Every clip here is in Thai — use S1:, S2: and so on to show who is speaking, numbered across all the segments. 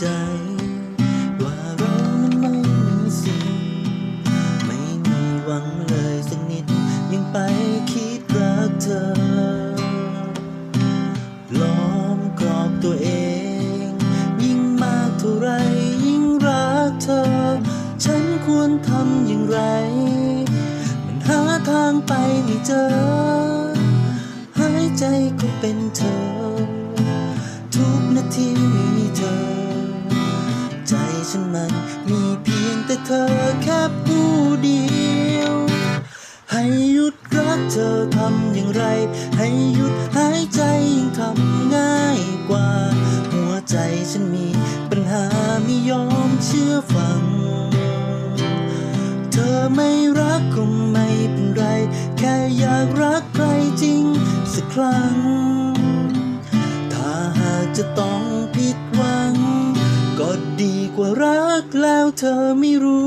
S1: ใจ ว่าเรานั้นไม่มีสิไม่มีหวังเลยสักนิด ยังไปคิดรักเธอ ล้อมกรอบตัวเอง ยิ่งมากเท่าไรยิ่งรักเธอ ฉันควรทำอย่างไร มันหาทางไปไม่เจอ หายใจก็เป็นเธอ ทุกนาทีมีเธอ ฉันมันมีเพียงแต่เธอแค่ผู้เดียว ให้หยุดรักเธอทำอย่างไร ให้หยุดหายใจยิ่งทำง่ายกว่า หัวใจฉันมีปัญหาไม่ยอมเชื่อฟัง เธอไม่รักก็ไม่เป็นไร แค่อยากรักใครจริงสักครั้ง ถ้าหากจะต้อง แล้วเธอไม่รู้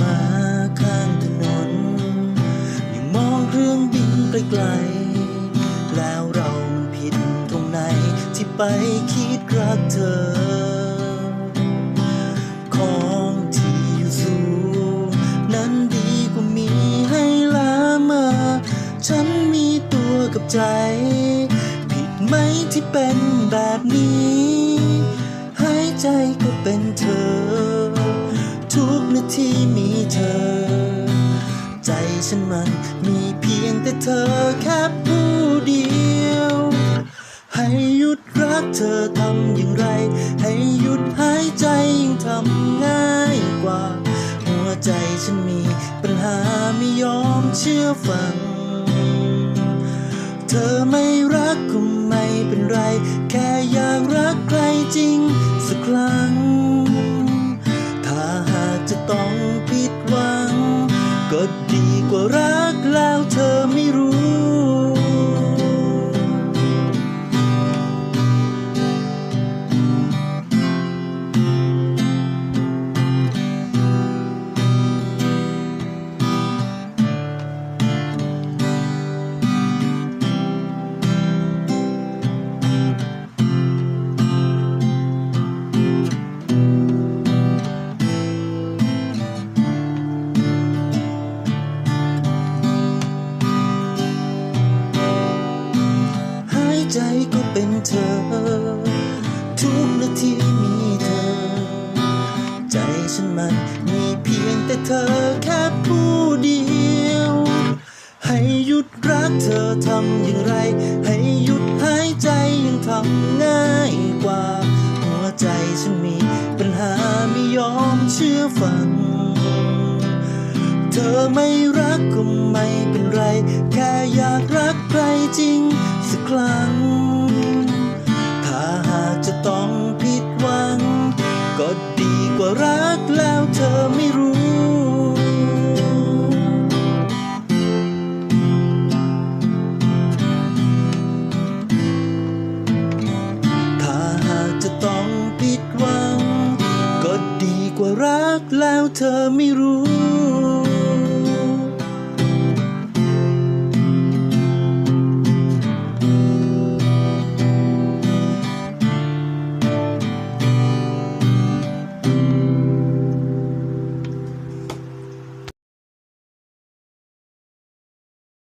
S1: มาข้างถนน ยังมองเครื่องบินไกลๆแล้วเรามันผิดตรงไหน ที่ไปคิดรักเธอ ของที่อยู่สูงนั้นดีกว่ามีให้ละเมอฉันมีตัวกับใจ ที่เป็นแบบนี้ หายใจก็เป็นเธอ ทุกนาทีมีเธอ ใจฉันมันมีเพียงแต่เธอแค่ผู้เดียว ให้หยุดรักเธอทำอย่างไร ให้หยุดหายใจยิ่งทำง่ายกว่า หัวใจฉันมีปัญหาไม่ยอมเชื่อฟัง เธอไม่รักก็ เป็นไร แค่อยากรักใครจริงสักครั้ง เป็นเธอ ทุกนาทีมีเธอ ใจฉันมันมีเพียงแต่เธอแค่ผู้เดียว ให้หยุดรักเธอทำอย่างไร ให้หยุดหายใจยังทำง่ายกว่า หัวใจฉันมีปัญหาไม่ยอมเชื่อฟังเธอไม่รักก็ไม่เป็นไร แค่อยากรักใครจริงสักครั้ง รักแล้วเธอไม่รู้